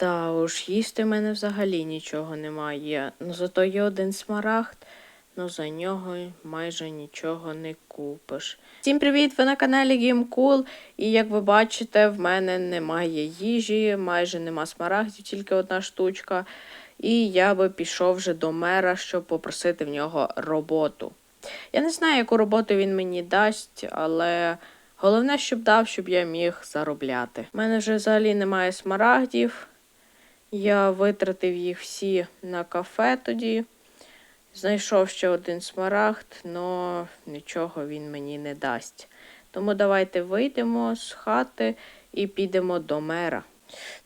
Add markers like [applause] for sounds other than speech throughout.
Да уж, їсти в мене взагалі нічого немає. Ну зато є один смарагд, ну за нього майже нічого не купиш. Всім привіт! Ви на каналі GameCool. І як ви бачите, в мене немає їжі, майже нема смарагдів, тільки одна штучка. І я би пішов вже до мера, щоб попросити в нього роботу. Я не знаю, яку роботу він мені дасть, але головне, щоб дав, щоб я міг заробляти. У мене вже взагалі немає смарагдів. Я витратив їх всі на кафе тоді. Знайшов ще один смарагд, але нічого він мені не дасть. Тому давайте вийдемо з хати і підемо до мера.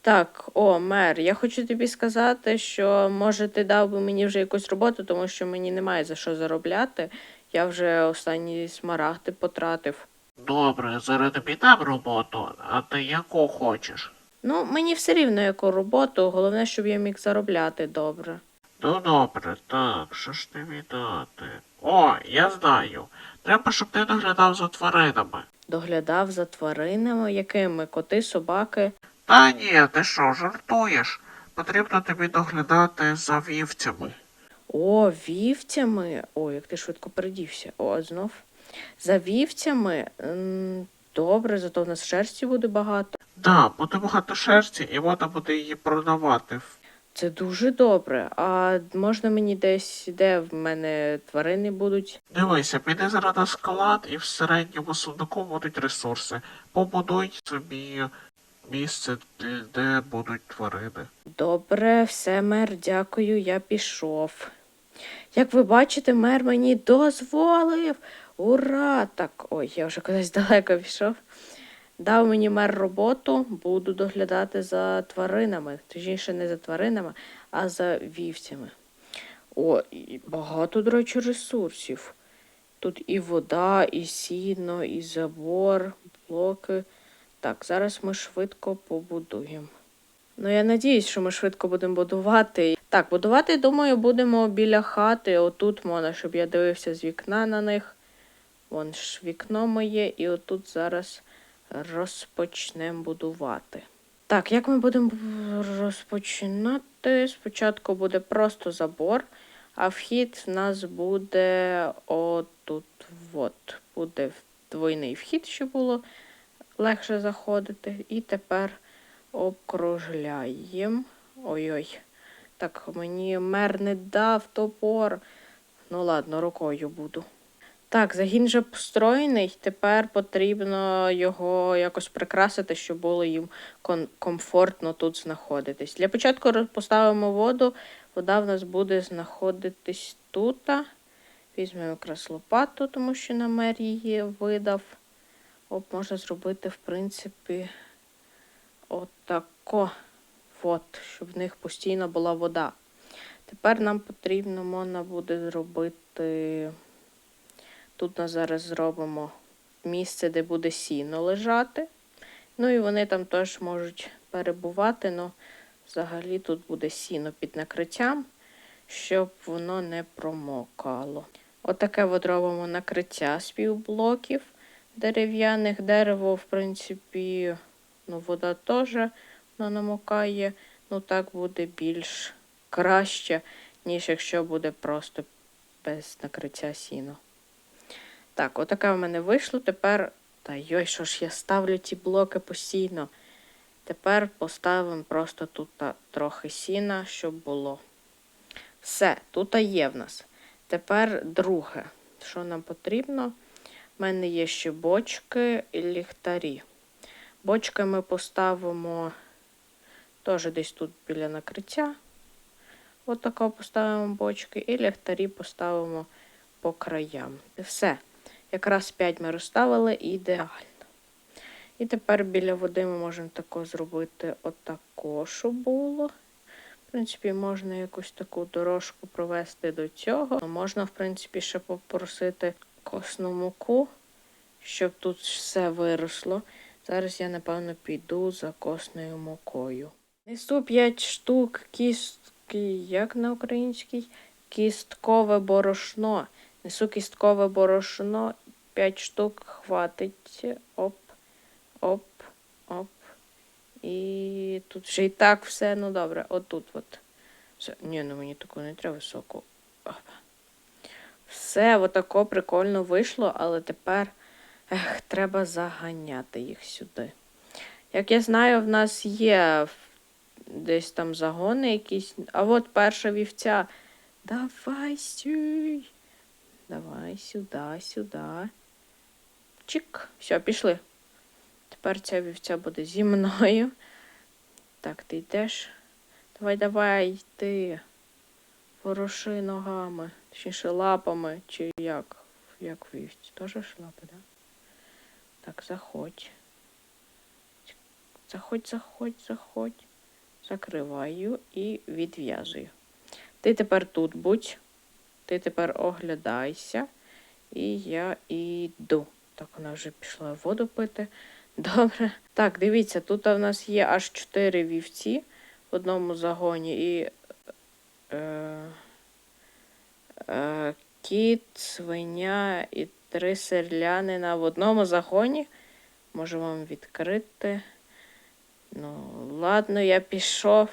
Так, о, мер, я хочу тобі сказати, що може ти дав би мені вже якусь роботу, тому що мені немає за що заробляти. Я вже останні смарагди потратив. Добре, зараз тобі дам роботу, а ти яку хочеш? Ну, мені все рівно яку роботу, головне, щоб я міг заробляти добре. Ну добре, так, що ж тобі дати? О, я знаю. Треба, щоб ти доглядав за тваринами. Доглядав за тваринами, якими коти, собаки. Та ні, ти що, жартуєш? Потрібно тобі доглядати за вівцями. О, вівцями. О, як ти швидко передівся. О, знов. За вівцями. Добре, зато в нас шерсті буде багато. Да, буде багато шерсті і можна буде її продавати. Це дуже добре. А можна мені десь, де в мене тварини будуть? Дивися, піди зараз на склад і в середньому сундуку будуть ресурси. Побудуй собі місце, де будуть тварини. Добре, все, мер, дякую, я пішов. Як ви бачите, мер мені дозволив. Ура! Так, ой, я вже кудись далеко пішов. Дав мені мер роботу, буду доглядати за тваринами. Точніше, не за тваринами, а за вівцями. О, і багато, до речі, ресурсів. Тут і вода, і сіно, і забор, блоки. Так, зараз ми швидко побудуємо. Ну, я надіюсь, що ми швидко будемо будувати. Так, будувати, думаю, будемо біля хати. Отут можна, щоб я дивився з вікна на них. Вон ж вікно моє, і отут зараз розпочнемо будувати. Так, як ми будемо розпочинати? Спочатку буде просто забор, а вхід в нас буде отут. От. Буде двойний вхід, щоб було легше заходити. І тепер обкружляємо. Ой-ой. Так, мені мер не дав топор. Ну ладно, рукою буду. Так, загін вже построєний. Тепер потрібно його якось прикрасити, щоб було їм комфортно тут знаходитись. Для початку поставимо воду. Вода в нас буде знаходитись тут. Візьмемо якраз лопату, тому що на мер її видав. Оп, можна зробити, в принципі, отако. От, щоб в них постійно була вода. Тепер нам потрібно можна буде зробити. Тут ми зараз зробимо місце, де буде сіно лежати. Ну і вони там теж можуть перебувати, але взагалі тут буде сіно під накриттям, щоб воно не промокало. Отаке от робимо накриття з півблоків дерев'яних. Дерево, в принципі, ну, вода теж воно намокає. Ну так буде більш краще, ніж якщо буде просто без накриття сіно. Так, отаке в мене вийшло. Тепер. Та йой, що ж я ставлю ті блоки постійно. Тепер поставимо просто тут трохи сіна, щоб було. Все, тут є в нас. Тепер друге, що нам потрібно. У мене є ще бочки і ліхтарі. Бочки ми поставимо теж десь тут біля накриття. Отако поставимо бочки і ліхтарі поставимо по краям. І все. Якраз 5 ми розставили ідеально. І тепер біля води ми можемо тако зробити отако, щоб було. В принципі, можна якусь таку дорожку провести до цього. Можна, в принципі, ще попросити косну муку, щоб тут все виросло. Зараз я, напевно, піду за косною мукою. Несу 5 штук кістки, як на українській? Кісткове борошно. Несу кісткове борошно, 5 штук хватить. Оп, оп, оп. І тут вже і так все, ну добре, отут от. Все. Ні, ну мені таку не треба високу. Все, отако прикольно вийшло, але тепер ех, треба заганяти їх сюди. Як я знаю, в нас є десь там загони якісь. А от перша вівця. Давай сюди. Давай сюди, сюди. Чик. Все, пішли. Тепер ця вівця буде зі мною. Так, ти йдеш. Давай, давай, йди. Воруши ногами, точніше лапами, чи як? Як вівці? Теж ж лапи, да? Так, заходь. Заходь, заходь, заходь. Закриваю і відв'язую. Ти тепер тут будь. Ти тепер оглядайся. І я йду. Так, вона вже пішла воду пити. [laughs] Добре. Так, дивіться, тут у нас є аж 4 вівці в одному загоні. І е, е, кіт, свиня і три селянина в одному загоні. Можу вам відкрити. Ну, ладно, я пішов.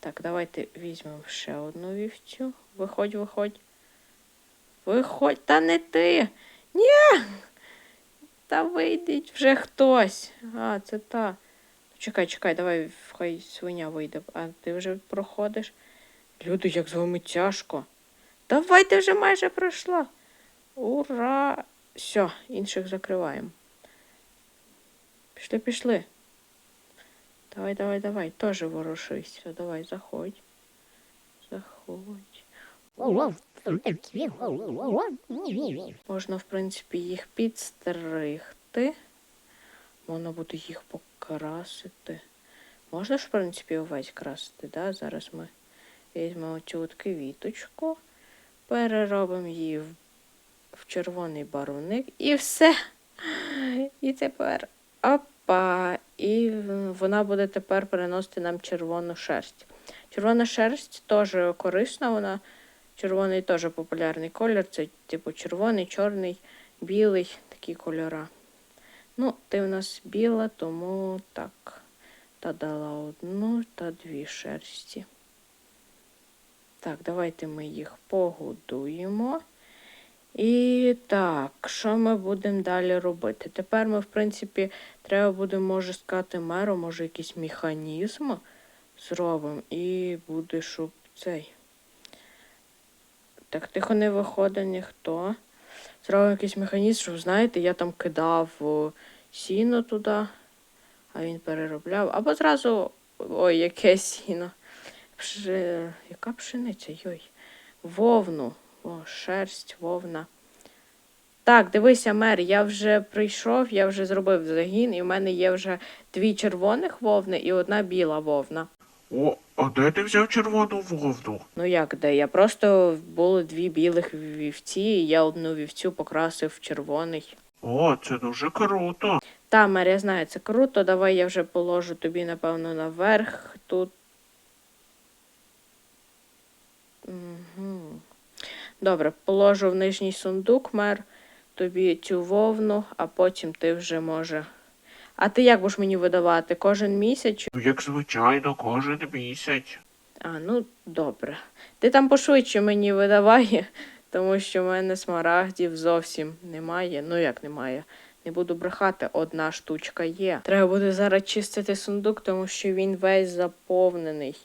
Так, давайте візьмемо ще одну вівцю. Виходь, виходь. Виходь, та не ти. Ні. Та вийдіть вже хтось. А, це та. Чекай, чекай, давай хай свиня вийде. А ти вже проходиш. Люди, як з вами тяжко. Давай, ти вже майже пройшла. Ура! Все, інших закриваємо. Пішли, пішли. Давай, давай, давай, теж ворушись. Все, давай, заходь. Заходь. Можна, в принципі, їх підстригти. Можна буде їх покрасити. Можна ж, в принципі, овець красити, да? Зараз ми візьмемо цю от квіточку, переробимо її в, в червоний барвник і все. І тепер опа. І вона буде тепер приносити нам червону шерсть. Червона шерсть теж корисна, вона червоний теж популярний колір. Це типу червоний, чорний, білий, такі кольора. Ну, ти в нас біла, тому так. Та дала одну та дві шерсті. Так, давайте ми їх погодуємо. І так, що ми будемо далі робити? Тепер ми, в принципі, треба буде, може, сказати меру, може, якийсь механізм зробимо. І буде, щоб цей. Так, тихо не виходить ніхто. Зробимо якийсь механізм, щоб, знаєте, я там кидав сіно туди, а він переробляв. Або зразу. Ой, яке сіно. Пши... Яка пшениця? Йой. Вовну. О, шерсть, вовна. Так, дивися, мер, я вже прийшов, я вже зробив загін, і в мене є вже дві червоних вовни і одна біла вовна. О, а де ти взяв червону вовну? Ну як де? Я просто було дві білих вівці, і я одну вівцю покрасив в червоний. О, це дуже круто. Та, мер, я знаю, це круто. Давай я вже положу тобі, напевно, наверх тут. Угу. Добре, положу в нижній сундук, мер, тобі цю вовну, а потім ти вже може. А ти як будеш мені видавати? Кожен місяць? Ну, як звичайно, кожен місяць. А, ну добре. Ти там пошвидше мені видавай, [laughs] тому що в мене смарагдів зовсім немає. Ну як немає? Не буду брехати, одна штучка є. Треба буде зараз чистити сундук, тому що він весь заповнений.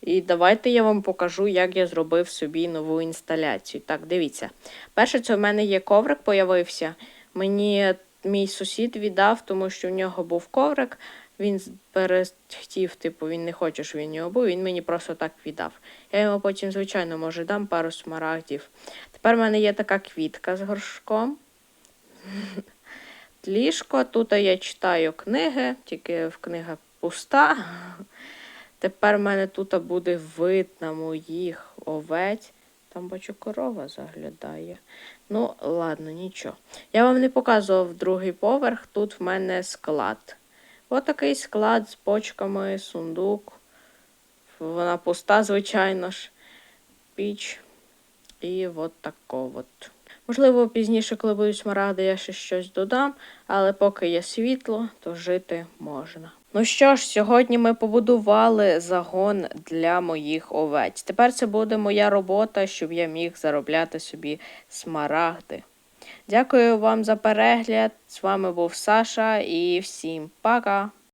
І давайте я вам покажу, як я зробив собі нову інсталяцію. Так, дивіться. Перше, це в мене є коврик, появився. Мені мій сусід віддав, тому що в нього був коврик. Він перехтів, типу, він не хоче, щоб він його був, він мені просто так віддав. Я йому потім, звичайно, може, дам пару смарагдів. Тепер в мене є така квітка з горшком. [laughs] Ліжко. Тут я читаю книги, тільки в книга пуста. [laughs] Тепер в мене тут буде вид на моїх овець. Там бачу, корова заглядає. Ну, ладно, нічого. Я вам не показував другий поверх. Тут в мене склад. Отакий склад з почками, сундук. Вона пуста, звичайно ж. Піч. І от тако от. Можливо, пізніше, коли будуть смарагди, я ще щось додам, але поки є світло, то жити можна. Ну що ж, сьогодні ми побудували загон для моїх овець. Тепер це буде моя робота, щоб я міг заробляти собі смарагди. Дякую вам за перегляд. З вами був Саша і всім пока!